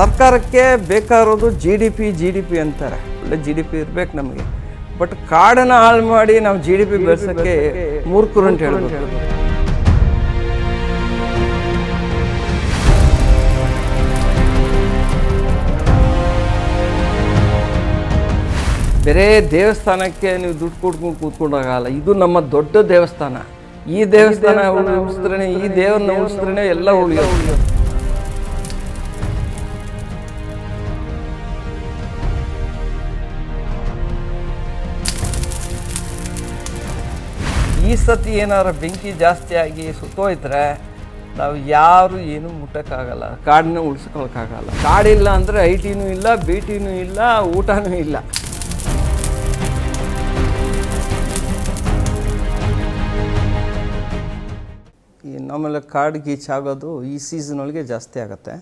ಸರ್ಕಾರಕ್ಕೆ ಬೇಕಾಗಿರೋದು G D P G D P ಅಂತಾರೆ. ಒಳ್ಳೆ ಜಿ ಡಿ ಪಿ ಇರ್ಬೇಕು ನಮಗೆ. ಬಟ್ ಕಾಡನ್ನು ಹಾಳು ಮಾಡಿ ನಾವು ಜಿ ಡಿ ಪಿ ಬೆಳೆಸೋಕ್ಕೆ ಮೂರ್ಖರು ಅಂತ ಹೇಳ್ಬೋದು. ಬೇರೆ ದೇವಸ್ಥಾನಕ್ಕೆ ನೀವು ದುಡ್ಡು ಕೊಟ್ಕೊಂಡು ಕೂತ್ಕೊಂಡಾಗಲ್ಲ. ಇದು ನಮ್ಮ ದೊಡ್ಡ ದೇವಸ್ಥಾನ. ಈ ದೇವಸ್ಥಾನ ಉಳಿಸಿದ್ರೆ ಈ ದೇವ್ರನ್ನ ಉಳಿಸಿದ್ರೆ ಎಲ್ಲ ಉಳಿಯೋದು. ಈ ಸತಿ ಏನಾದ್ರು ಬೆಂಕಿ ಜಾಸ್ತಿಯಾಗಿ ಸುತ್ತೋಯ್ತಾರೆ ನಾವು ಯಾರು ಏನು ಮುಟ್ಟಕ್ಕಾಗಲ್ಲ, ಕಾಡನ್ನ ಉಳಿಸ್ಕೊಳಕ್ಕಾಗಲ್ಲ. ಕಾಡಿಲ್ಲ ಅಂದರೆ ಐ ಟಿನೂ ಇಲ್ಲ ಬಿ ಟಿನೂ ಇಲ್ಲ, ಊಟನೂ ಇಲ್ಲ. ಈ ನಮ್ಮಲ್ಲಿ ಕಾಡು ಗೀಚಾಗೋದು ಈ ಸೀಸನ್ ಒಳಗೆ ಜಾಸ್ತಿ ಆಗುತ್ತೆ.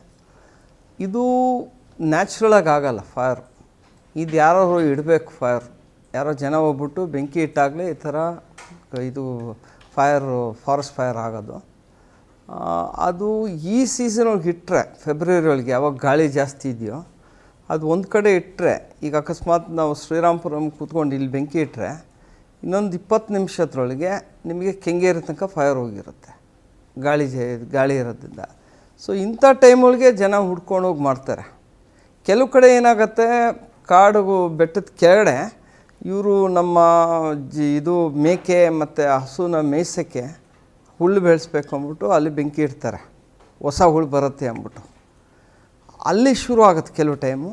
ಇದು ನ್ಯಾಚುರಲಾಗಿ ಆಗಲ್ಲ ಫೈರ್ ಇದು ಯಾರೋ ಇಡಬೇಕು ಫೈರ್ ಯಾರೋ ಜನ ಹೋಗ್ಬಿಟ್ಟು ಬೆಂಕಿ ಇಟ್ಟಾಗಲೇ ಈ ಥರ ಇದು ಫೈರ್, ಫಾರೆಸ್ಟ್ ಫೈರ್ ಆಗೋದು. ಅದು ಈ ಸೀಸನ್ ಒಳಗೆ ಇಟ್ಟರೆ ಫೆಬ್ರವರಿ ಒಳಗೆ, ಯಾವಾಗ ಗಾಳಿ ಜಾಸ್ತಿ ಇದೆಯೋ, ಅದು ಒಂದು ಕಡೆ ಇಟ್ಟರೆ ಈಗ ಅಕಸ್ಮಾತ್ ನಾವು ಶ್ರೀರಾಮ್ಪುರಮ್ ಕೂತ್ಕೊಂಡು ಇಲ್ಲಿ ಬೆಂಕಿ ಇಟ್ಟರೆ ಇನ್ನೊಂದು ಇಪ್ಪತ್ತು ನಿಮಿಷದ್ರೊಳಗೆ ನಿಮಗೆ ಕೆಂಗೇರಿ ತನಕ ಫೈರ್ ಹೋಗಿರುತ್ತೆ. ಗಾಳಿ ಜ, ಗಾಳಿ ಇರೋದ್ರಿಂದ. ಸೊ ಇಂಥ ಟೈಮೊಳಗೆ ಜನ ಹುಡ್ಕೊಂಡೋಗಿ ಮಾಡ್ತಾರೆ. ಕೆಲವು ಕಡೆ ಏನಾಗುತ್ತೆ, ಕಾಡು ಬೆಟ್ಟದ ಕೆಳಗಡೆ ಇವರು ನಮ್ಮ ಜಿ ಇದು ಮೇಕೆ ಮತ್ತು ಹಸುನ ಮೇಯ್ಸೋಕ್ಕೆ ಹುಲ್ಲು ಬೆಳೆಸ್ಬೇಕು ಅಂದ್ಬಿಟ್ಟು ಅಲ್ಲಿ ಬೆಂಕಿ ಇಡ್ತಾರೆ. ಹೊಸ ಹುಳು ಬರುತ್ತೆ ಅಂದ್ಬಿಟ್ಟು. ಅಲ್ಲಿ ಶುರು ಆಗುತ್ತೆ ಕೆಲವು ಟೈಮು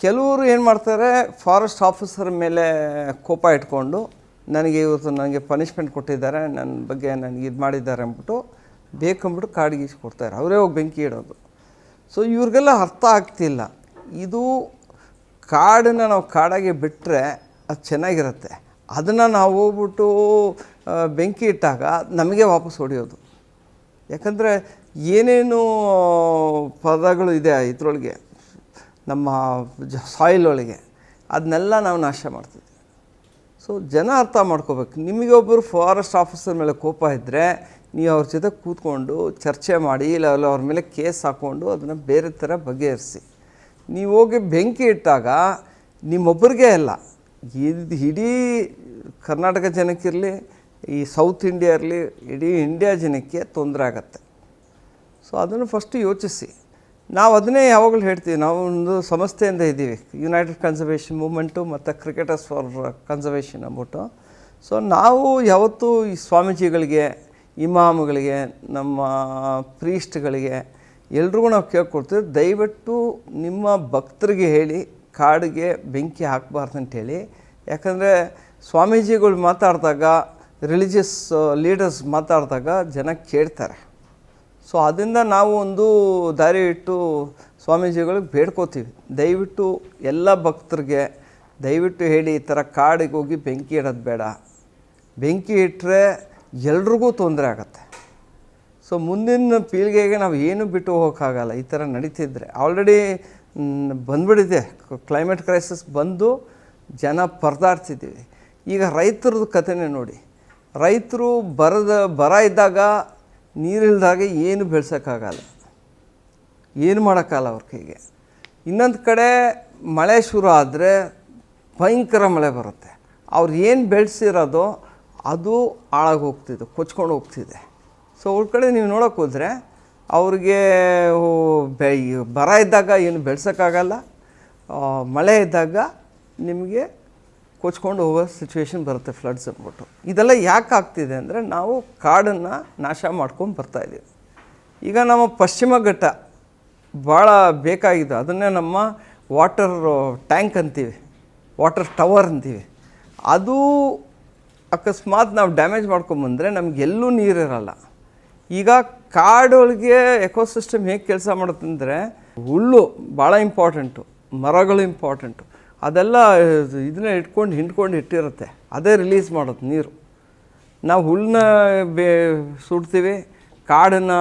ಕೆಲವರು ಏನು ಮಾಡ್ತಾರೆ ಫಾರೆಸ್ಟ್ ಆಫೀಸರ್ ಮೇಲೆ ಕೋಪ ಇಟ್ಕೊಂಡು, ನನಗೆ ಇವತ್ತು ನನಗೆ ಪನಿಷ್ಮೆಂಟ್ ಕೊಟ್ಟಿದ್ದಾರೆ ನನ್ನ ಬಗ್ಗೆ ನನಗೆ ಇದು ಮಾಡಿದ್ದಾರೆ ಅಂದ್ಬಿಟ್ಟು ಬೇಕಂದ್ಬಿಟ್ಟು ಕಾಡಿಗೆ ಕೊಡ್ತಾರೆ ಅವರೇ ಹೋಗಿ ಬೆಂಕಿ ಇಡೋದು. ಸೊ ಇವ್ರಿಗೆಲ್ಲ ಅರ್ಥ ಆಗ್ತಿಲ್ಲ. ಇದು ಕಾಡನ್ನು ನಾವು ಕಾಡಾಗೆ ಬಿಟ್ಟರೆ ಅದು ಚೆನ್ನಾಗಿರುತ್ತೆ. ಅದನ್ನು ನಾವು ಹೋಗ್ಬಿಟ್ಟು ಬೆಂಕಿ ಇಟ್ಟಾಗ ನಮಗೆ ವಾಪಸ್ ಹೊಡೆಯೋದು. ಯಾಕಂದರೆ ಏನೇನು ಪದಗಳು ಇದೆ ಇದರೊಳಗೆ, ನಮ್ಮ ಜ ಸಾಯಿಲ್ ಒಳಗೆ, ಅದನ್ನೆಲ್ಲ ನಾವು ನಾಶ ಮಾಡ್ತಿದ್ವಿ. ಸೊ ಜನ ಅರ್ಥ ಮಾಡ್ಕೋಬೇಕು. ನಿಮಗೆ ಒಬ್ಬರು ಫಾರೆಸ್ಟ್ ಆಫೀಸರ್ ಮೇಲೆ ಕೋಪ ಇದ್ದರೆ ನೀವು ಅವ್ರ ಜೊತೆ ಕೂತ್ಕೊಂಡು ಚರ್ಚೆ ಮಾಡಿ, ಇಲ್ಲ ಅವ್ರ ಮೇಲೆ ಕೇಸ್ ಹಾಕ್ಕೊಂಡು ಅದನ್ನು ಬೇರೆ ಥರ ಬಗೆಹರಿಸಿ. ನೀವು ಹೋಗಿ ಬೆಂಕಿ ಇಟ್ಟಾಗ ನಿಮ್ಮೊಬ್ಬರಿಗೆ ಅಲ್ಲ ಇದು ಇಡೀ ಕರ್ನಾಟಕ ಜನಕ್ಕಿರಲಿ ಈ ಸೌತ್ ಇಂಡಿಯಾ ಇರಲಿ, ಇಡೀ ಇಂಡಿಯಾ ಜನಕ್ಕೆ ತೊಂದರೆ ಆಗತ್ತೆ. ಸೊ ಅದನ್ನು ಫಸ್ಟು ಯೋಚಿಸಿ. ನಾವು ಅದನ್ನೇ ಯಾವಾಗಲೂ ಹೇಳ್ತೀವಿ. ನಾವು ಒಂದು ಸಂಸ್ಥೆಯಿಂದ ಇದ್ದೀವಿ. ಯುನೈಟೆಡ್ ಕನ್ಸರ್ವೇಷನ್ ಮೂಮೆಂಟು ಮತ್ತು ಕ್ರಿಕೆಟರ್ಸ್ ಫಾರ್ ಕನ್ಸರ್ವೇಷನ್ ಅಂದ್ಬಿಟ್ಟು. ಸೊ ನಾವು ಯಾವತ್ತೂ ಈ ಸ್ವಾಮೀಜಿಗಳಿಗೆ, ಇಮಾಮ್ಗಳಿಗೆ, ನಮ್ಮ ಪ್ರೀಸ್ಟ್ಗಳಿಗೆ ಎಲ್ರಿಗೂ ನಾವು ಕೇಳ್ಕೊಡ್ತೀವಿ. ದಯವಿಟ್ಟು ನಿಮ್ಮ ಭಕ್ತರಿಗೆ ಹೇಳಿ ಕಾಡಿಗೆ ಬೆಂಕಿ ಹಾಕಬಾರ್ದು ಅಂಥೇಳಿ ಯಾಕಂದರೆ ಸ್ವಾಮೀಜಿಗಳು ಮಾತಾಡಿದಾಗ ರಿಲಿಜಿಯಸ್ ಲೀಡರ್ಸ್ ಮಾತಾಡಿದಾಗ ಜನ ಕೇಳ್ತಾರೆ. ಸೊ ಅದರಿಂದ ನಾವು ಒಂದು ದಾರಿ ಇಟ್ಟು ಸ್ವಾಮೀಜಿಗಳಿಗೆ ಬೇಡ್ಕೋತೀವಿ. ದಯವಿಟ್ಟು ಎಲ್ಲ ಭಕ್ತರಿಗೆ ದಯವಿಟ್ಟು ಹೇಳಿ, ಈ ಥರ ಕಾಡಿಗೆ ಹೋಗಿ ಬೆಂಕಿ ಇಡೋದು ಬೇಡ. ಬೆಂಕಿ ಇಟ್ಟರೆ ಎಲ್ರಿಗೂ ತೊಂದರೆ ಆಗುತ್ತೆ. ಸೊ ಮುಂದಿನ ಪೀಳಿಗೆಗೆ ನಾವು ಏನು ಬಿಟ್ಟು ಹೋಗೋಕ್ಕಾಗಲ್ಲ, ಈ ಥರ ನಡೀತಿದ್ರೆ. ಆಲ್ರೆಡಿ ಬಂದ್ಬಿಟ್ಟಿದೆ ಕ್ಲೈಮೇಟ್ ಕ್ರೈಸಿಸ್ ಬಂದು ಜನ ಪರದಾಡ್ತಿದ್ದೀವಿ. ಈಗ ರೈತರದ್ದು ಕಥೆನೇ ನೋಡಿ. ರೈತರು ಬರದ, ಬರ ಇದ್ದಾಗ ನೀರಿಲ್ದಾಗ ಏನು ಬೆಳ್ಸೋಕ್ಕಾಗಲ್ಲ. ಏನು ಮಾಡೋಕ್ಕಾಗಲ್ಲ ಅವ್ರ ಕೈಗೆ. ಇನ್ನೊಂದು ಕಡೆ ಮಳೆ ಶುರು ಆದರೆ ಭಯಂಕರ ಮಳೆ ಬರುತ್ತೆ. ಅವ್ರು ಏನು ಬೆಳೆಸಿರೋದೋ ಅದು ಹಾಳಾಗಿ ಹೋಗ್ತಿದೆ, ಕೊಚ್ಕೊಂಡು ಹೋಗ್ತಿದೆ. ಸೊ ಅವ್ರ ಕಡೆ ನೀವು ನೋಡೋಕ್ಕೋದ್ರೆ ಅವ್ರಿಗೆ ಬೆ ಬರ ಇದ್ದಾಗ ಏನು ಬೆಳ್ಸೋಕ್ಕಾಗಲ್ಲ. ಮಳೆ ಇದ್ದಾಗ ನಿಮಗೆ ಕೊಚ್ಕೊಂಡು ಹೋಗೋ ಸಿಚುವೇಶನ್ ಬರುತ್ತೆ ಫ್ಲಡ್ಸ್ ಅಂದ್ಬಿಟ್ಟು. ಇದೆಲ್ಲ ಯಾಕೆ ಆಗ್ತಿದೆ ಅಂದರೆ ನಾವು ಕಾಡನ್ನು ನಾಶ ಮಾಡ್ಕೊಂಡು ಬರ್ತಾಯಿದ್ದೀವಿ ಈಗ ನಮ್ಮ ಪಶ್ಚಿಮ ಘಟ್ಟ ಭಾಳ ಬೇಕಾಗಿದೆ. ಅದನ್ನೇ ನಮ್ಮ ವಾಟರ್ ಟ್ಯಾಂಕ್ ಅಂತೀವಿ. ವಾಟರ್ ಟವರ್ ಅಂತೀವಿ. ಅದು ಅಕಸ್ಮಾತ್ ನಾವು ಡ್ಯಾಮೇಜ್ ಮಾಡ್ಕೊಂಬಂದರೆ ನಮಗೆಲ್ಲೂ ನೀರಿರಲ್ಲ ಈಗ ಕಾಡೊಳಗೆ ಎಕೋಸಿಸ್ಟಮ್ ಹೇಗೆ ಕೆಲಸ ಮಾಡುತ್ತಂದರೆ ಹುಲ್ಲು ಭಾಳ ಇಂಪಾರ್ಟೆಂಟು, ಮರಗಳು ಇಂಪಾರ್ಟೆಂಟು. ಅದೆಲ್ಲ ಇದನ್ನ ಇಟ್ಕೊಂಡು ಹಿಂಡ್ಕೊಂಡು ಇಟ್ಟಿರುತ್ತೆ. ಅದೇ ರಿಲೀಸ್ ಮಾಡೋದು ನೀರು. ನಾವು ಹುಲ್ಲನ್ನ ಬೇ ಸುಡ್ತೀವಿ, ಕಾಡನ್ನು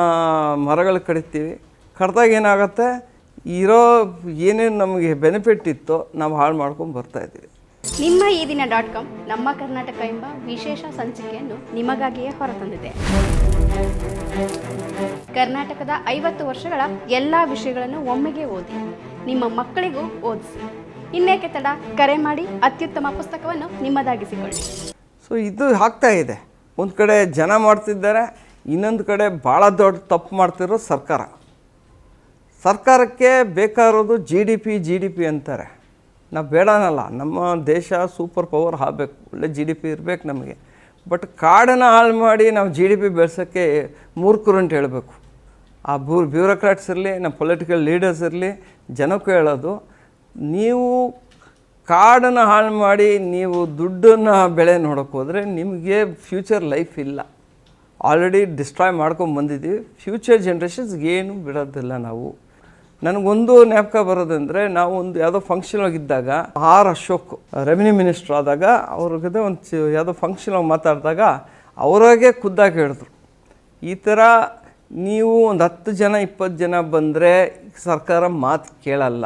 ಮರಗಳು ಕಡಿತೀವಿ ಕಡ್ದಾಗ ಏನಾಗುತ್ತೆ? ಇರೋ ಏನೇನು ನಮಗೆ ಬೆನಿಫಿಟ್ ಇತ್ತೋ ನಾವು ಹಾಳು ಮಾಡ್ಕೊಂಡು ಬರ್ತಾಯಿದ್ದೀವಿ ನಿಮ್ಮ ಈ ಡಾಟ್ ಕಾಮ್, ನಮ್ಮ ಕರ್ನಾಟಕ ಎಂಬ ವಿಶೇಷ ಸಂಚಿಕೆಯನ್ನು ನಿಮಗಾಗಿಯೇ ಹೊರತಂದಿದೆ. ಕರ್ನಾಟಕದ ಐವತ್ತು ವರ್ಷಗಳ ಎಲ್ಲ ವಿಷಯಗಳನ್ನು ಒಮ್ಮೆಗೆ ಓದಿ, ನಿಮ್ಮ ಮಕ್ಕಳಿಗೂ ಓದಿಸಿ. ಇನ್ನೇಕೆ ತಡ? ಕರೆ ಮಾಡಿ, ಅತ್ಯುತ್ತಮ ಪುಸ್ತಕವನ್ನು ನಿಮ್ಮದಾಗಿಸಿಕೊಳ್ಳಿ. ಸೊ ಇದು ಆಗ್ತಾ ಇದೆ. ಒಂದು ಕಡೆ ಜನ ಮಾಡ್ತಿದ್ದಾರೆ, ಇನ್ನೊಂದು ಕಡೆ ಭಾಳ ದೊಡ್ಡ ತಪ್ಪು ಮಾಡ್ತಿರೋ ಸರ್ಕಾರ. ಸರ್ಕಾರಕ್ಕೆ ಬೇಕಾಗಿರೋದು G D P G D P ಅಂತಾರೆ. ನಾವು ಬೇಡನಲ್ಲ, ನಮ್ಮ ದೇಶ ಸೂಪರ್ ಪವರ್ ಆಗಬೇಕು, ಒಳ್ಳೆ ಜಿ ಡಿ ಪಿ ಇರಬೇಕು ನಮಗೆ. ಬಟ್ ಕಾಡನ್ನು ಹಾಳು ಮಾಡಿ ನಾವು ಜಿ ಡಿ ಪಿ ಬೆಳೆಸೋಕ್ಕೆ ಮೂರ್ಖರು ಅಂತ ಹೇಳಬೇಕು. ಆ ಬ್ಯೂ ಬ್ಯೂರೋಕ್ರಾಟ್ಸ್ ಇರಲಿ ನಮ್ಮ ಪೊಲಿಟಿಕಲ್ ಲೀಡರ್ಸ್ ಇರಲಿ, ಜನಕ್ಕೂ ಹೇಳೋದು, ನೀವು ಕಾಡನ್ನು ಹಾಳು ಮಾಡಿ ನೀವು ದುಡ್ಡನ್ನು ಬೆಳೆ ನೋಡೋಕೆ ಹೋದರೆ ನಿಮಗೆ ಫ್ಯೂಚರ್ ಲೈಫ್ ಇಲ್ಲ. ಆಲ್ರೆಡಿ ಡಿಸ್ಟ್ರಾಯ್ ಮಾಡ್ಕೊಂಡು ಬಂದಿದ್ದೀವಿ. ಫ್ಯೂಚರ್ ಜನ್ರೇಷನ್ಸ್ಗೆ ಏನು ಬಿಡೋದಿಲ್ಲ ನಾವು. ನನಗೊಂದು ಜ್ಞಾಪಕ ಬರೋದಂದರೆ ನಾವು ಒಂದು ಯಾವುದೋ ಫಂಕ್ಷನ್ ಹೋಗಿದ್ದಾಗ, ಆರ್ ಅಶೋಕ್ ರೆವಿನ್ಯೂ ಮಿನಿಸ್ಟರ್ ಆದಾಗ ಅವ್ರಿಗೆ ಒಂದು ಯಾವುದೋ ಫಂಕ್ಷನ್ ಮಾತಾಡಿದಾಗ ಅವರಾಗೆ ಖುದ್ದಾಗಿ ಹೇಳಿದ್ರು. ಈ ಥರ ನೀವು ಒಂದು ಹತ್ತು ಜನ, ಇಪ್ಪತ್ತು ಜನ ಬಂದರೆ ಸರ್ಕಾರ ಮಾತು ಕೇಳಲ್ಲ.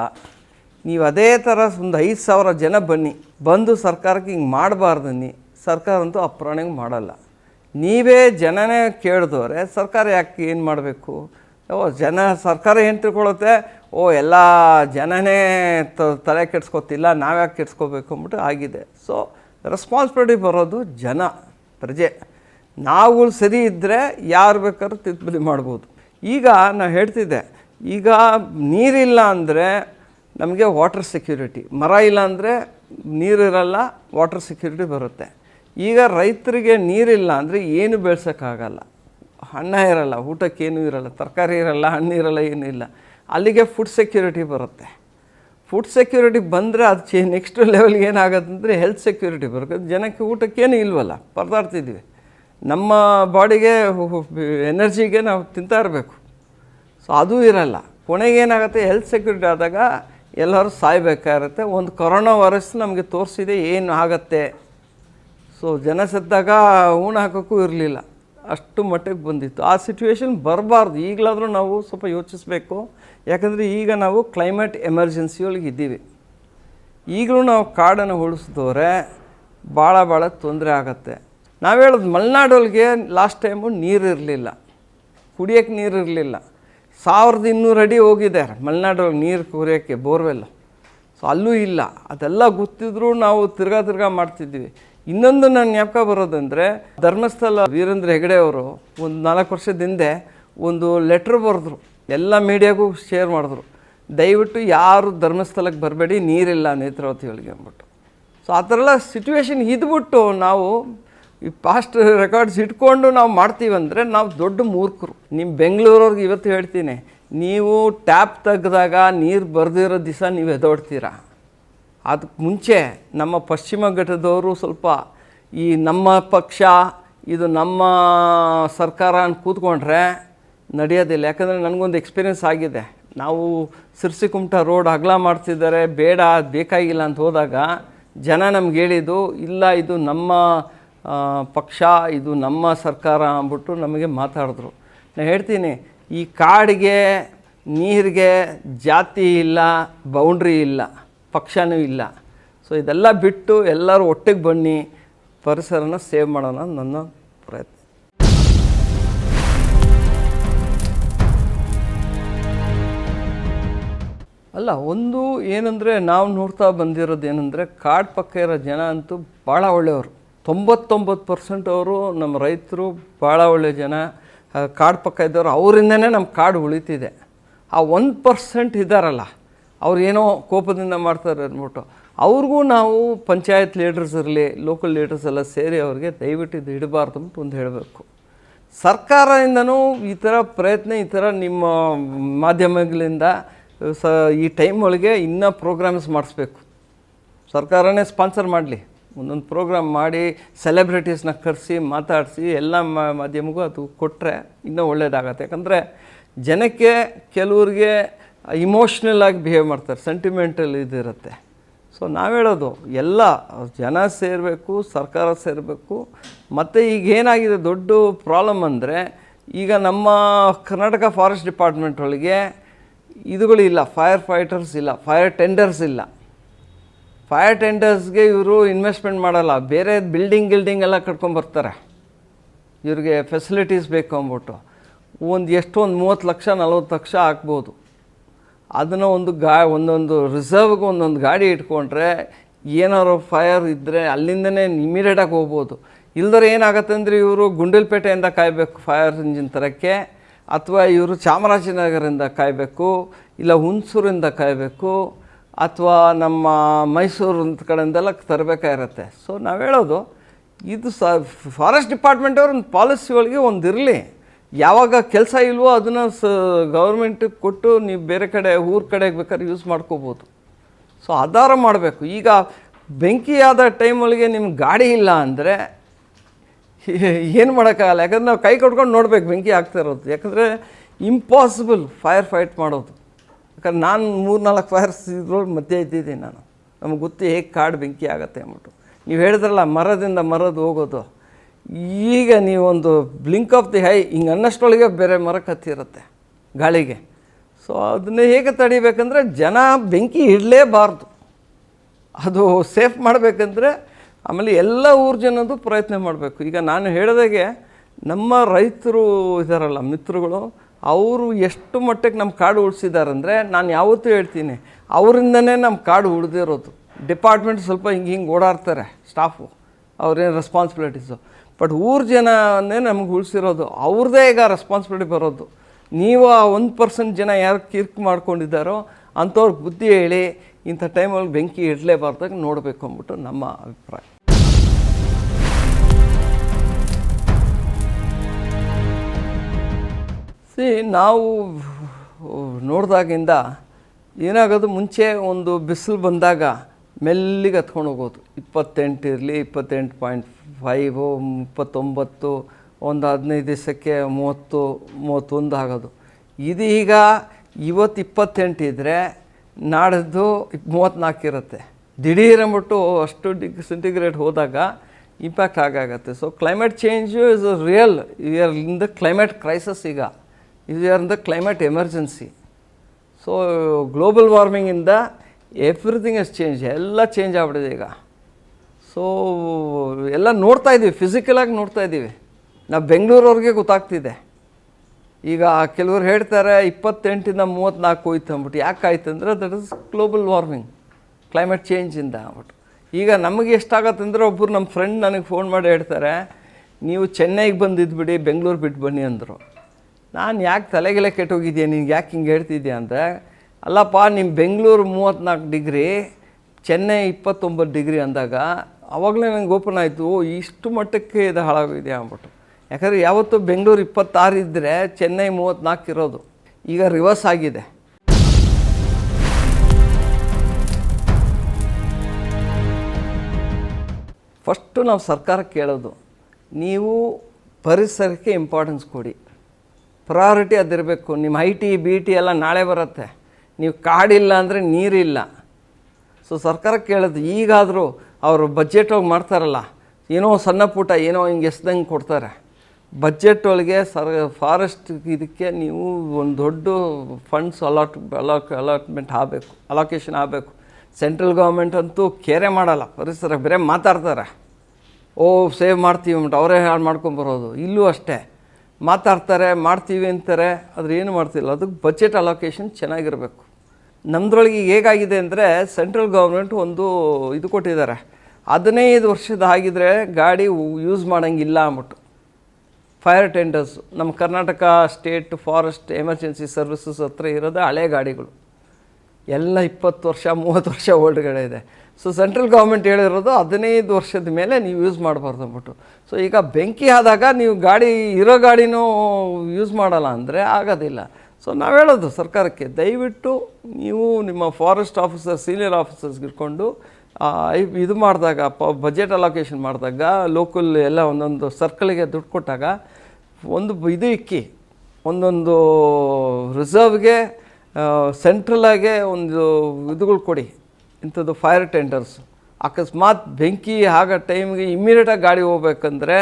ನೀವು ಅದೇ ಥರ ಒಂದು ಐದು ಸಾವಿರ ಜನ ಬನ್ನಿ. ಬಂದು ಸರ್ಕಾರಕ್ಕೆ ಹಿಂಗೆ ಮಾಡಬಾರ್ದನ್ನಿ ಸರ್ಕಾರ ಅಂತೂ ಅಪ್ರಾಣಿಗೆ ಮಾಡಲ್ಲ. ನೀವೇ ಜನನೇ ಕೇಳಿದವ್ರೆ, ಸರ್ಕಾರ ಯಾಕೆ ಏನು ಮಾಡಬೇಕು? ಓ, ಜನ ಸರ್ಕಾರ ಏನು ತಿಳ್ಕೊಳ್ಳುತ್ತೆ ಓ, ಎಲ್ಲ ಜನನೇ ತಲೆ ಕೆಡ್ಸ್ಕೊತಿಲ್ಲ, ನಾವ್ಯಾಕೆ ಕೆಡ್ಸ್ಕೋಬೇಕು ಅಂದ್ಬಿಟ್ಟು ಆಗಿದೆ. ಸೊ ರೆಸ್ಪಾನ್ಸಿಬಿಲಿಟಿ ಬರೋದು ಜನ, ಪ್ರಜೆ. ನಾವು ಸರಿ ಇದ್ದರೆ ಯಾರು ಬೇಕಾದ್ರೂ ತಿದ್ದುಪಡಿ ಮಾಡ್ಬೋದು. ಈಗ ನಾನು ಹೇಳ್ತಿದ್ದೆ, ಈಗ ನೀರಿಲ್ಲ ಅಂದರೆ ನಮಗೆ ವಾಟರ್ ಸೆಕ್ಯೂರಿಟಿ ಮರ ಇಲ್ಲ ಅಂದರೆ ನೀರಿರಲ್ಲ ವಾಟರ್ ಸೆಕ್ಯೂರಿಟಿ ಬರುತ್ತೆ. ಈಗ ರೈತರಿಗೆ ನೀರಿಲ್ಲ ಅಂದರೆ ಏನು ಬೆಳ್ಸೋಕ್ಕಾಗಲ್ಲ. ಅನ್ನ ಇರಲ್ಲ ಊಟಕ್ಕೇನೂ ಇರಲ್ಲ, ತರಕಾರಿ ಇರಲ್ಲ, ಹಣ್ಣು ಇರಲ್ಲ, ಏನೂ ಇಲ್ಲ. ಅಲ್ಲಿಗೆ ಫುಡ್ ಸೆಕ್ಯೂರಿಟಿ ಬರುತ್ತೆ. ಫುಡ್ ಸೆಕ್ಯೂರಿಟಿ ಬಂದರೆ ಅದು ಚೇ ನೆಕ್ಸ್ಟ್ ಲೆವೆಲ್ಗೆ ಏನಾಗುತ್ತೆ ಅಂದರೆ ಹೆಲ್ತ್ ಸೆಕ್ಯೂರಿಟಿ ಬರುತ್ತೆ. ಜನಕ್ಕೆ ಊಟಕ್ಕೇನು ಇಲ್ವಲ್ಲ ಪರದಾಡ್ತಿದ್ವಿ ನಮ್ಮ ಬಾಡಿಗೆ ಎನರ್ಜಿಗೆ ನಾವು ತಿಂತಾ ಇರಬೇಕು. ಸೊ ಅದು ಇರಲ್ಲ. ಕೊನೆಗೆ ಏನಾಗುತ್ತೆ ಹೆಲ್ತ್ ಸೆಕ್ಯೂರಿಟಿ ಆದಾಗ ಎಲ್ಲರೂ ಸಾಯ್ಬೇಕಾಗಿರುತ್ತೆ ಒಂದು ಕೊರೋನಾ ವೈರಸ್ ನಮಗೆ ತೋರಿಸಿದೆ, ಏನು ಆಗತ್ತೆ? ಸೊ ಜನ ಸತ್ತಾಗ ಊಣ ಹಾಕೋಕ್ಕೂ ಇರಲಿಲ್ಲ. ಅಷ್ಟು ಮಟ್ಟಿಗೆ ಬಂದಿತ್ತು. ಆ ಸಿಚುವೇಶನ್ ಬರಬಾರ್ದು. ಈಗಲಾದರೂ ನಾವು ಸ್ವಲ್ಪ ಯೋಚಿಸಬೇಕು. ಯಾಕಂದರೆ ಈಗ ನಾವು ಕ್ಲೈಮೇಟ್ ಎಮರ್ಜೆನ್ಸಿ ಒಳಗೆ ಇದ್ದೀವಿ. ಈಗಲೂ ನಾವು ಕಾಡನ್ನು ಉಳಿಸಿದವ್ರೆ ಭಾಳ ಭಾಳ ತೊಂದರೆ ಆಗತ್ತೆ. ನಾವು ಹೇಳೋದು ಮಲೆನಾಡೊಳಗೆ ಲಾಸ್ಟ್ ಟೈಮು ನೀರು ಇರಲಿಲ್ಲ. ಕುಡಿಯೋಕ್ಕೆ ನೀರು ಇರಲಿಲ್ಲ. ಸಾವಿರದ ಇನ್ನೂರು ಅಡಿ ಹೋಗಿದ್ದಾರೆ ಮಲೆನಾಡೊಳಗೆ ನೀರು ಕುರಿಯೋಕ್ಕೆ ಬೋರ್ವೆಲ್ ಸೊ ಅಲ್ಲೂ ಇಲ್ಲ. ಅದೆಲ್ಲ ಗೊತ್ತಿದ್ರೂ ನಾವು ತಿರ್ಗಾ ತಿರ್ಗಾ ಮಾಡ್ತಿದ್ವಿ ಇನ್ನೊಂದು ನಾನು ಜ್ಞಾಪಕ ಬರೋದಂದರೆ ಧರ್ಮಸ್ಥಳ ವೀರೇಂದ್ರ ಹೆಗಡೆ ಅವರು ಒಂದು ನಾಲ್ಕು ವರ್ಷದ ಹಿಂದೆ ಒಂದು ಲೆಟ್ರ್ ಬರೆದ್ರು. ಎಲ್ಲ ಮೀಡಿಯಾಗೂ ಶೇರ್ ಮಾಡಿದ್ರು. ದಯವಿಟ್ಟು ಯಾರು ಧರ್ಮಸ್ಥಳಕ್ಕೆ ಬರಬೇಡಿ, ನೀರಿಲ್ಲ, ನೇತ್ರಾವತಿ ಒಳಗೆ ಅಂದ್ಬಿಟ್ಟು. ಸೊ ಆ ಥರ ಎಲ್ಲ ಸಿಚುವೇಶನ್ ಇದ್ಬಿಟ್ಟು ನಾವು ಈ ಪಾಸ್ಟ್ ರೆಕಾರ್ಡ್ಸ್ ಇಟ್ಕೊಂಡು ನಾವು ಮಾಡ್ತೀವಂದರೆ ನಾವು ದೊಡ್ಡ ಮೂರ್ಖರು. ನಿಮ್ಮ ಬೆಂಗಳೂರವ್ರಿಗೆ ಇವತ್ತು ಹೇಳ್ತೀನಿ, ನೀವು ಟ್ಯಾಪ್ ತೆಗೆದಾಗ ನೀರು ಬರೆದಿರೋ ದಿವಸ ನೀವು ಎದೋಡ್ತೀರಾ ಅದಕ್ಕೆ ಮುಂಚೆ ನಮ್ಮ ಪಶ್ಚಿಮ ಘಟ್ಟದವರು ಸ್ವಲ್ಪ ಈ ನಮ್ಮ ಪಕ್ಷ, ಇದು ನಮ್ಮ ಸರ್ಕಾರ ಅಂತ ಕೂತ್ಕೊಂಡ್ರೆ ನಡೆಯೋದಿಲ್ಲ. ಯಾಕಂದರೆ ನನಗೊಂದು ಎಕ್ಸ್ಪೀರಿಯನ್ಸ್ ಆಗಿದೆ. ನಾವು ಸಿರ್ಸಿಕುಮಟ ರೋಡ್ ಹಗಲ ಮಾಡ್ತಿದ್ದಾರೆ, ಬೇಡ, ಅದು ಬೇಕಾಗಿಲ್ಲ ಅಂತ ಹೋದಾಗ ಜನ ನಮ್ಗೆ ಹೇಳಿದ್ದು, ಇಲ್ಲ, ಇದು ನಮ್ಮ ಪಕ್ಷ, ಇದು ನಮ್ಮ ಸರ್ಕಾರ ಅಂದ್ಬಿಟ್ಟು ನಮಗೆ ಮಾತಾಡಿದ್ರು. ನಾನು ಹೇಳ್ತೀನಿ, ಈ ಕಾಡಿಗೆ, ನೀರಿಗೆ ಜಾತಿ ಇಲ್ಲ ಬೌಂಡ್ರಿ ಇಲ್ಲ. ಪಕ್ಷನೂ ಇಲ್ಲ. ಸೊ ಇದೆಲ್ಲ ಬಿಟ್ಟು ಎಲ್ಲರೂ ಒಟ್ಟಿಗೆ ಬನ್ನಿ, ಪರಿಸರನ ಸೇವ್ ಮಾಡೋಣ ನನ್ನ ಪ್ರಯತ್ನ. ಅಲ್ಲ, ಒಂದು ಏನಂದರೆ ನಾವು ನೋಡ್ತಾ ಬಂದಿರೋದು ಏನಂದರೆ ಕಾಡು ಪಕ್ಕ ಇರೋ ಜನ ಅಂತೂ ಭಾಳ ಒಳ್ಳೆಯವರು. ತೊಂಬತ್ತೊಂಬತ್ತು ಪರ್ಸೆಂಟ್ ಅವರು ನಮ್ಮ ರೈತರು ಭಾಳ ಒಳ್ಳೆಯ ಜನ. ಕಾಡು ಪಕ್ಕ ಇದ್ದವರು ಅವರಿಂದನೇ ನಮ್ಮ ಕಾಡು ಉಳಿತಿದೆ. ಆ ಒಂದು ಪರ್ಸೆಂಟ್ ಇದ್ದಾರಲ್ಲ ಅವ್ರು ಏನೋ ಕೋಪದಿಂದ ಮಾಡ್ತಾರೆ ಅಂದ್ಬಿಟ್ಟು. ಅವ್ರಿಗೂ ನಾವು ಪಂಚಾಯತ್ ಲೀಡರ್ಸ್ ಇರಲಿ ಲೋಕಲ್ ಲೀಡರ್ಸ್ ಎಲ್ಲ ಸೇರಿ ಅವ್ರಿಗೆ ದಯವಿಟ್ಟು ಇದು ಇಡಬಾರ್ದು ಅಂತ ಒಂದು ಹೇಳಬೇಕು. ಸರ್ಕಾರದಿಂದನೂ ಈ ಥರ ಪ್ರಯತ್ನ, ಈ ಥರ ನಿಮ್ಮ ಮಾಧ್ಯಮಗಳಿಂದ, ಸ, ಈ ಟೈಮ್ ಒಳಗೆ ಇನ್ನೂ ಪ್ರೋಗ್ರಾಮ್ಸ್ ಮಾಡಿಸ್ಬೇಕು. ಸರ್ಕಾರನೇ ಸ್ಪಾನ್ಸರ್ ಮಾಡಲಿ. ಒಂದೊಂದು ಪ್ರೋಗ್ರಾಮ್ ಮಾಡಿ ಸೆಲೆಬ್ರಿಟೀಸ್ನ ಕರೆಸಿ, ಮಾತಾಡಿಸಿ, ಎಲ್ಲ ಮಾಧ್ಯಮಗೂ ಅದು ಕೊಟ್ಟರೆ ಇನ್ನೂ ಒಳ್ಳೆಯದಾಗತ್ತೆ ಯಾಕಂದರೆ ಜನಕ್ಕೆ, ಕೆಲವ್ರಿಗೆ ಇಮೋಷ್ನಲ್ ಆಗಿ ಬಿಹೇವ್ ಮಾಡ್ತಾರೆ ಸೆಂಟಿಮೆಂಟಲ್ ಇದಿರುತ್ತೆ ಸೊ ನಾವು ಹೇಳೋದು, ಎಲ್ಲ ಜನ ಸೇರಬೇಕು, ಸರ್ಕಾರ ಸೇರಬೇಕು, ಮತ್ತು ಈಗ ಏನಾಗಿದೆ ದೊಡ್ಡ ಪ್ರಾಬ್ಲಮ್ ಅಂದರೆ, ಈಗ ನಮ್ಮ ಕರ್ನಾಟಕ ಫಾರೆಸ್ಟ್ ಡಿಪಾರ್ಟ್ಮೆಂಟ್ ಒಳಗೆ ಇದುಗಳು ಇಲ್ಲ ಫೈರ್ ಫೈಟರ್ಸ್ ಇಲ್ಲ ಫೈರ್ ಟೆಂಡರ್ಸ್ ಇಲ್ಲ. ಫೈರ್ ಟೆಂಡರ್ಸ್ಗೆ ಇವರು ಇನ್ವೆಸ್ಟ್ಮೆಂಟ್ ಮಾಡಲ್ಲ, ಬೇರೆ ಬಿಲ್ಡಿಂಗ್ ಗಿಲ್ಡಿಂಗ್ ಎಲ್ಲ ಕಟ್ಕೊಂಬರ್ತಾರೆ ಇವ್ರಿಗೆ ಫೆಸಿಲಿಟೀಸ್ ಬೇಕು ಅಂದ್ಬಿಟ್ಟು. ಒಂದು ಎಷ್ಟೊಂದು ಮೂವತ್ತು ಲಕ್ಷ, ನಲ್ವತ್ತು ಲಕ್ಷ ಹಾಕ್ಬೋದು ಅದನ್ನು ಒಂದು ಗಾ, ಒಂದೊಂದು ರಿಸರ್ವ್ಗೆ ಒಂದೊಂದು ಗಾಡಿ ಇಟ್ಕೊಂಡ್ರೆ ಏನಾದ್ರು ಫೈರ್ ಇದ್ದರೆ ಅಲ್ಲಿಂದನೇ ಇಮಿಡಿಯೇಟಾಗಿ ಹೋಗ್ಬೋದು. ಇಲ್ದರೆ ಏನಾಗುತ್ತೆ ಅಂದರೆ ಇವರು ಗುಂಡಲ್ಪೇಟೆಯಿಂದ ಕಾಯಬೇಕು ಫೈರ್ ಇಂಜಿನ್ ತರಕ್ಕೆ, ಅಥವಾ ಇವರು ಚಾಮರಾಜನಗರದಿಂದ ಕಾಯಬೇಕು, ಇಲ್ಲ ಹುಣಸೂರಿಂದ ಕಾಯಬೇಕು, ಅಥವಾ ನಮ್ಮ ಮೈಸೂರು ಕಡೆಯಿಂದೆಲ್ಲ ತರಬೇಕಾಗಿರುತ್ತೆ. ಸೊ ನಾವು ಹೇಳೋದು, ಇದು ಸ ಫಾರೆಸ್ಟ್ ಡಿಪಾರ್ಟ್ಮೆಂಟವ್ರ ಒಂದು ಪಾಲಿಸಿಗಳಿಗೆ ಒಂದು ಇರಲಿ. ಯಾವಾಗ ಕೆಲಸ ಇಲ್ವೋ ಅದನ್ನು ಸ ಗೌರ್ಮೆಂಟಿಗೆ ಕೊಟ್ಟು ನೀವು ಬೇರೆ ಕಡೆ, ಊರ ಕಡೆಗೆ ಬೇಕಾದ್ರೆ ಯೂಸ್ ಮಾಡ್ಕೋಬೋದು. ಸೊ ಆಧಾರ ಮಾಡಬೇಕು. ಈಗ ಬೆಂಕಿಯಾದ ಟೈಮೊಳಗೆ ನಿಮ್ಗೆ ಗಾಡಿ ಇಲ್ಲ ಅಂದರೆ ಏನು ಮಾಡೋಕ್ಕಾಗಲ್ಲ. ಯಾಕಂದ್ರೆ ನಾವು ಕೈ ಕಟ್ಕೊಂಡು ನೋಡ್ಬೇಕು ಬೆಂಕಿ ಆಗ್ತಾ ಇರೋದು. ಯಾಕಂದರೆ ಇಂಪಾಸಿಬಲ್ ಫೈರ್ ಫೈಟ್ ಮಾಡೋದು. ಯಾಕಂದ್ರೆ ನಾನು ಮೂರು ನಾಲ್ಕು ಫೈರ್ಸ್ ಇದ್ರೊಳಗೆ ಮಧ್ಯೆ ಇದ್ದಿದ್ದೀನಿ ನಾನು. ನಮಗೆ ಗೊತ್ತು ಹೇಗೆ ಕಾಡು ಬೆಂಕಿ ಆಗುತ್ತೆ ಅಂದ್ಬಿಟ್ಟು. ನೀವು ಹೇಳಿದ್ರಲ್ಲ, ಮರದಿಂದ ಮರದ ಹೋಗೋದು. ಈಗ ನೀವೊಂದು ಬ್ಲಿಂಕ್ ಆಫ್ ದಿ ಹೈ ಹಿಂಗೆ ಅನ್ನಷ್ಟೊಳಗೆ ಬೇರೆ ಮರ ಕತ್ತಿರುತ್ತೆ ಗಾಳಿಗೆ. ಸೊ ಅದನ್ನ ಹೇಗೆ ತಡಿಬೇಕಂದ್ರೆ ಜನ ಬೆಂಕಿ ಇಡಲೇಬಾರ್ದು. ಅದು ಸೇಫ್ ಮಾಡಬೇಕಂದ್ರೆ ಆಮೇಲೆ ಎಲ್ಲ ಊರು ಜನದ್ದು ಪ್ರಯತ್ನ ಮಾಡಬೇಕು. ಈಗ ನಾನು ಹೇಳಿದಾಗೆ ನಮ್ಮ ರೈತರು ಇದ್ದಾರಲ್ಲ ಮಿತ್ರಗಳು, ಅವರು ಎಷ್ಟು ಮಟ್ಟಕ್ಕೆ ನಮ್ಮ ಕಾಡು ಉಳಿಸಿದ್ದಾರೆ ಅಂದರೆ ನಾನು ಯಾವತ್ತೂ ಹೇಳ್ತೀನಿ, ಅವರಿಂದನೇ ನಮ್ಮ ಕಾಡು ಉಳಿದಿರೋದು. ಡಿಪಾರ್ಟ್ಮೆಂಟ್ ಸ್ವಲ್ಪ ಹಿಂಗೆ ಹಿಂಗೆ ಓಡಾಡ್ತಾರೆ ಸ್ಟಾಫು ಅವ್ರೇನು ರೆಸ್ಪಾನ್ಸಿಬಿಲಿಟೀಸು ಬಟ್ ಊರು ಜನನೇ ನಮ್ಗೆ ಉಳಿಸಿರೋದು. ಅವ್ರದ್ದೇ ಈಗ ರೆಸ್ಪಾನ್ಸಿಬಿಲಿಟಿ ಬರೋದು. ನೀವು ಆ ಒಂದು ಪರ್ಸೆಂಟ್ ಜನ ಯಾರು ಕಿರ್ಕ್ ಮಾಡ್ಕೊಂಡಿದ್ದಾರೋ ಅಂಥವ್ರಿಗೆ ಬುದ್ಧಿ ಹೇಳಿ ಇಂಥ ಟೈಮಲ್ಲಿ ಬೆಂಕಿ ಇಡಲೇಬಾರ್ದಾಗ ನೋಡಬೇಕು ಅಂದ್ಬಿಟ್ಟು ನಮ್ಮ ಅಭಿಪ್ರಾಯ. ಸಿ, ನಾವು ನೋಡಿದಾಗಿಂದ ಏನಾಗೋದು ಮುಂಚೆ ಒಂದು ಬಿಸಿಲು ಬಂದಾಗ ಮೆಲ್ಲಿಗೆ ಹತ್ಕೊಂಡು ಹೋಗೋದು. ಇಪ್ಪತ್ತೆಂಟು ಇರಲಿ, ಇಪ್ಪತ್ತೆಂಟು ಪಾಯಿಂಟ್ ಫೈವು ಇಪ್ಪತ್ತೊಂಬತ್ತು ಒಂದು ಹದಿನೈದು ದಿವಸಕ್ಕೆ ಮೂವತ್ತು, ಮೂವತ್ತೊಂದು ಆಗೋದು. ಇದೀಗ ಇವತ್ತು ಇಪ್ಪತ್ತೆಂಟು ಇದ್ದರೆ ನಾಡಿದ್ದು ಮೂವತ್ತ್ನಾಲ್ಕು ಇರುತ್ತೆ. ದಿಢೀರ್ ಅಂದ್ಬಿಟ್ಟು ಅಷ್ಟು ಡಿಗ್ ಸೆಂಟಿಗ್ರೇಡ್ ಹೋದಾಗ impact ಆಗಾಗತ್ತೆ so climate change is real are in the climate crisis ಈಗ. Are in the climate emergency so global ವಾರ್ಮಿಂಗಿಂದ everything is change ಎಲ್ಲ ಚೇಂಜ್ ಆಗ್ಬಿಟ್ಟಿದೆ ಈಗ. ಸೊ ಎಲ್ಲ ನೋಡ್ತಾ ಇದ್ದೀವಿ ಫಿಸಿಕಲಾಗಿ ನೋಡ್ತಾ ಇದ್ದೀವಿ ನಾವು ಬೆಂಗಳೂರವ್ರಿಗೆ ಗೊತ್ತಾಗ್ತಿದೆ. ಈಗ ಕೆಲವರು ಹೇಳ್ತಾರೆ, ಇಪ್ಪತ್ತೆಂಟಿಂದ ಮೂವತ್ತ್ನಾಲ್ಕು ಹೋಯ್ತು ಅಂದ್ಬಿಟ್ಟು. ಯಾಕೆ ಆಯ್ತು ಅಂದರೆ that is global warming climate ಚೇಂಜಿಂದ ಅಂದ್ಬಿಟ್ಟು. ಈಗ ನಮಗೆ ಎಷ್ಟಾಗತ್ತೆ ಅಂದರೆ ಒಬ್ಬರು ನಮ್ಮ ಫ್ರೆಂಡ್ ನನಗೆ ಫೋನ್ ಮಾಡಿ ಹೇಳ್ತಾರೆ, ನೀವು ಚೆನ್ನೈಗೆ ಬಂದಿದ್ಬಿಡಿ, ಬೆಂಗಳೂರು ಬಿಟ್ಟು ಬನ್ನಿ ಅಂದರು. ನಾನು ಯಾಕೆ ತಲೆಗೆಲೆ ಕೆಟ್ಟೋಗಿದ್ಯಾ? ನೀನು ಯಾಕೆ ಹಿಂಗೆ ಹೇಳ್ತಿದ್ಯಾ ಅಂದರೆ, ಅಲ್ಲಪ್ಪ ನಿಮ್ಮ ಬೆಂಗಳೂರು ಮೂವತ್ತ್ನಾಲ್ಕು ಡಿಗ್ರಿ, ಚೆನ್ನೈ ಇಪ್ಪತ್ತೊಂಬತ್ತು ಡಿಗ್ರಿ ಅಂದಾಗ ಆವಾಗಲೇ ನನಗೆ ಓಪನ್ ಆಯಿತು ಇಷ್ಟು ಮಟ್ಟಕ್ಕೆ ಇದು ಹಾಳಾಗಿದೆ ಅಂದ್ಬಿಟ್ಟು. ಯಾಕಂದರೆ ಯಾವತ್ತೂ ಬೆಂಗಳೂರು ಇಪ್ಪತ್ತಾರು ಇದ್ದರೆ ಚೆನ್ನೈ ಮೂವತ್ತ್ನಾಲ್ಕು ಇರೋದು. ಈಗ ರಿವರ್ಸ್ ಆಗಿದೆ. ಫಸ್ಟು ನಾವು ಸರ್ಕಾರ ಕೇಳೋದು, ನೀವು ಪರಿಸರಕ್ಕೆ ಇಂಪಾರ್ಟೆನ್ಸ್ ಕೊಡಿ. ಪ್ರಯಾರಿಟಿ ಅದಿರಬೇಕು. ನಿಮ್ಮ ಐ ಟಿ ಬಿ ಟಿ ಎಲ್ಲ ನಾಳೆ ಬರುತ್ತೆ. ನೀವು ಕಾಡಿಲ್ಲ ಅಂದರೆ ನೀರಿಲ್ಲ. ಸೊ ಸರ್ಕಾರ ಕೇಳೋದು, ಈಗಾದರೂ ಅವರು ಬಜೆಟ್ ಹೋಗಿ ಮಾಡ್ತಾರಲ್ಲ, ಏನೋ ಸಣ್ಣ ಪುಟ್ಟ ಏನೋ ಹಿಂಗೆ ಎಸ್ದಂಗೆ ಕೊಡ್ತಾರೆ. ಬಜೆಟ್ ಒಳಗೆ ಸರ್ ಫಾರೆಸ್ಟ್ ಇದಕ್ಕೆ ನೀವು ಒಂದು ದೊಡ್ಡ ಫಂಡ್ಸ್ ಅಲಾಟ್ ಅಲಾಕ್ ಅಲಾಟ್ಮೆಂಟ್ ಆಗಬೇಕು ಅಲೋಕೇಶನ್ ಆಗಬೇಕು ಸೆಂಟ್ರಲ್ ಗೌರ್ಮೆಂಟ್ ಅಂತೂ ಕೇರೆ ಮಾಡಲ್ಲ, ಪರಿಸರ ಬೇರೆ ಮಾತಾಡ್ತಾರೆ. ಓ ಸೇವ್ ಮಾಡ್ತೀವಿ ಅಂದ್ಬಿಟ್ಟು ಅವರೇ ಹಾಳು ಮಾಡ್ಕೊಂಬರೋದು ಇಲ್ಲೂ ಅಷ್ಟೇ. ಮಾತಾಡ್ತಾರೆ, ಮಾಡ್ತೀವಿ ಅಂತಾರೆ, ಆದರೆ ಏನು ಮಾಡ್ತಿಲ್ಲ. ಅದಕ್ಕೆ ಬಜೆಟ್ ಅಲೋಕೇಶನ್ ಚೆನ್ನಾಗಿರಬೇಕು. ನಮ್ಮದ್ರೊಳಗೆ ಹೇಗಾಗಿದೆ ಅಂದರೆ ಸೆಂಟ್ರಲ್ ಗೌರ್ಮೆಂಟ್ ಒಂದು ಇದು ಕೊಟ್ಟಿದ್ದಾರೆ. ಹದಿನೈದು ವರ್ಷದ ಆಗಿದ್ರೆ ಗಾಡಿ ಯೂಸ್ ಮಾಡೋಂಗಿಲ್ಲ ಅಂದ್ಬಿಟ್ಟು. ಫೈರ್ ಟೆಂಡರ್ಸ್ ನಮ್ಮ Karnataka state forest emergency services ಹತ್ರ ಇರೋದು ಹಳೆ ಗಾಡಿಗಳು. ಎಲ್ಲ ಇಪ್ಪತ್ತು ವರ್ಷ, ಮೂವತ್ತು ವರ್ಷ ಓಲ್ಡ್ಗಳೇ ಇದೆ. ಸೊ ಸೆಂಟ್ರಲ್ ಗೌರ್ಮೆಂಟ್ ಹೇಳಿರೋದು ಹದಿನೈದು ವರ್ಷದ ಮೇಲೆ ನೀವು ಯೂಸ್ ಮಾಡಬಾರ್ದು ಅಂದ್ಬಿಟ್ಟು. ಸೊ ಈಗ ಬೆಂಕಿ ಆದಾಗ ನೀವು ಗಾಡಿ, ಇರೋ ಗಾಡಿನೂ ಯೂಸ್ ಮಾಡಲ್ಲ ಅಂದರೆ ಆಗೋದಿಲ್ಲ. ಸೊ ನಾವು ಹೇಳೋದು ಸರ್ಕಾರಕ್ಕೆ, ದಯವಿಟ್ಟು ನೀವು ನಿಮ್ಮ ಫಾರೆಸ್ಟ್ ಆಫೀಸರ್ ಸೀನಿಯರ್ ಆಫೀಸರ್ಸ್ಗೆ ಇಟ್ಕೊಂಡು ಇದು ಮಾಡಿದಾಗ, ಪ ಬಜೆಟ್ ಅಲೋಕೇಶನ್ ಮಾಡಿದಾಗ ಲೋಕಲ್ ಎಲ್ಲ ಒಂದೊಂದು ಸರ್ಕಲ್ಗೆ ದುಡ್ಡು ಕೊಟ್ಟಾಗ, ಒಂದು ಇದು ಇಕ್ಕಿ. ಒಂದೊಂದು ರಿಸರ್ವ್ಗೆ ಸೆಂಟ್ರಲಾಗೆ ಒಂದು ಇದುಗಳು ಕೊಡಿ. ಇಂಥದ್ದು ಫೈರ್ ಟೆಂಡರ್ಸ್ ಅಕಸ್ಮಾತ್ ಬೆಂಕಿ ಆಗೋ ಟೈಮ್ಗೆ ಇಮ್ಮಿಡಿಯೇಟಾಗಿ ಗಾಡಿ ಹೋಗ್ಬೇಕಂದ್ರೆ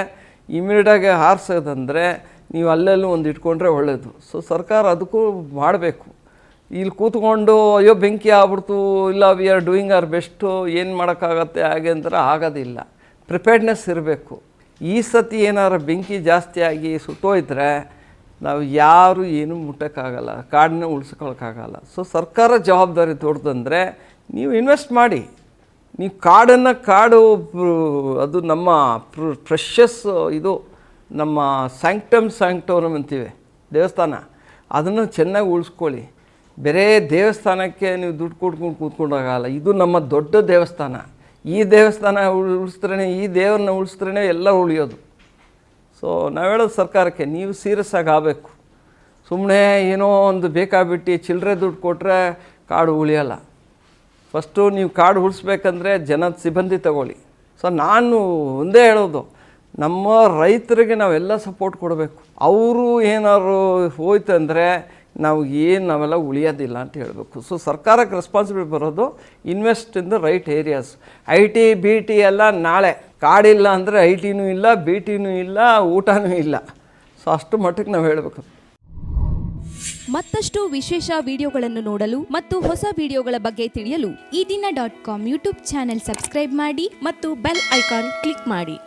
ಇಮ್ಮಿಡಿಯೇಟಾಗಿ ಹಾರಿಸೋದಂದರೆ, ನೀವು ಅಲ್ಲೆಲ್ಲೂ ಒಂದು ಇಟ್ಕೊಂಡ್ರೆ ಒಳ್ಳೆಯದು ಸೊ ಸರ್ಕಾರ ಅದಕ್ಕೂ ಮಾಡಬೇಕು. ಇಲ್ಲಿ ಕೂತ್ಕೊಂಡು, ಅಯ್ಯೋ, ಬೆಂಕಿ ಆಗ್ಬಿಡ್ತು, ಇಲ್ಲ we are doing our best ಏನು ಮಾಡೋಕ್ಕಾಗತ್ತೆ ಹಾಗೆ ಅಂದ್ರೆ ಆಗೋದಿಲ್ಲ. ಪ್ರಿಪೇರ್ಡ್ನೆಸ್ ಇರಬೇಕು. ಈ ಸತಿ ಏನಾರು ಬೆಂಕಿ ಜಾಸ್ತಿ ಆಗಿ ನಾವು ಯಾರು ಏನೂ ಮುಟ್ಟೋಕ್ಕಾಗಲ್ಲ, ಕಾಡನ್ನ ಉಳಿಸ್ಕೊಳಕ್ಕಾಗಲ್ಲ. ಸೊ ಸರ್ಕಾರ ಜವಾಬ್ದಾರಿ ದೊಡ್ಡದಂದರೆ ನೀವು ಇನ್ವೆಸ್ಟ್ ಮಾಡಿ. ನೀವು ಕಾಡನ್ನು ಕಾಡು, ಅದು ನಮ್ಮ ಫ್ರೆಶಸ್ ಇದು, ನಮ್ಮ ಸ್ಯಾಂಕ್ಟಮ್ ಸ್ಯಾಂಕ್ಟೋರಮ್ ಅಂತೀವಿ, ದೇವಸ್ಥಾನ. ಅದನ್ನು ಚೆನ್ನಾಗಿ ಉಳಿಸ್ಕೊಳ್ಳಿ. ಬೇರೆ ದೇವಸ್ಥಾನಕ್ಕೆ ನೀವು ದುಡ್ಡು ಕೊಟ್ಕೊಂಡು ಕೂತ್ಕೊಂಡಾಗಲ್ಲ, ಇದು ನಮ್ಮ ದೊಡ್ಡ ದೇವಸ್ಥಾನ. ಈ ದೇವಸ್ಥಾನ ಉಳಿಸಿದ್ರೇ ಈ ದೇವ್ರನ್ನ ಉಳಿಸಿದ್ರೇ ಎಲ್ಲ ಉಳಿಯೋದು. ಸೊ ನಾವು ಹೇಳೋದು ಸರ್ಕಾರಕ್ಕೆ, ನೀವು ಸೀರಿಯಸ್ ಆಗಿ ಆಗಬೇಕು. ಸುಮ್ಮನೆ ಏನೋ ಒಂದು ಬೇಕಾಬಿಟ್ಟು ಚಿಲ್ಲರೆ ದುಡ್ಡು ಕೊಟ್ಟರೆ ಕಾಡು ಉಳಿಯೋಲ್ಲ. ಫಸ್ಟು ನೀವು ಕಾಡು ಉಳಿಸ್ಬೇಕಂದ್ರೆ ಜನದ ಸಿಬ್ಬಂದಿ ತಗೊಳ್ಳಿ. ಸೊ ನಾನು ಒಂದೇ ಹೇಳೋದು, ನಮ್ಮ ರೈತರಿಗೆ ನಾವೆಲ್ಲ ಸಪೋರ್ಟ್ ಕೊಡಬೇಕು. ಅವರು ಏನಾದ್ರು ಹೋಯ್ತು ಅಂದರೆ ನಾವು ಏನು ನಾವೆಲ್ಲ ಉಳಿಯೋದಿಲ್ಲ ಅಂತ ಹೇಳಬೇಕು. ಸೊ ಸರ್ಕಾರಕ್ಕೆ ರೆಸ್ಪಾನ್ಸಿಬಿಲಿಟಿ ಬರೋದು invest in the right areas I T B T ಎಲ್ಲ ನಾಳೆ. ಕಾಡಿಲ್ಲ ಅಂದರೆ ಐ ಟಿನೂ ಇಲ್ಲ ಬಿ ಟಿನೂ ಇಲ್ಲ, ಊಟನೂ ಇಲ್ಲ. ಸೊ ಅಷ್ಟು ಮಟ್ಟಿಗೆ ನಾವು ಹೇಳಬೇಕು. ಮತ್ತಷ್ಟು ವಿಶೇಷ ವಿಡಿಯೋಗಳನ್ನು ನೋಡಲು ಮತ್ತು ಹೊಸ ವಿಡಿಯೋಗಳ ಬಗ್ಗೆ ತಿಳಿಯಲು ಈ ದಿನ dot com YouTube channel subscribe ಮಾಡಿ ಮತ್ತು ಬೆಲ್ ಐಕಾನ್ ಕ್ಲಿಕ್ ಮಾಡಿ.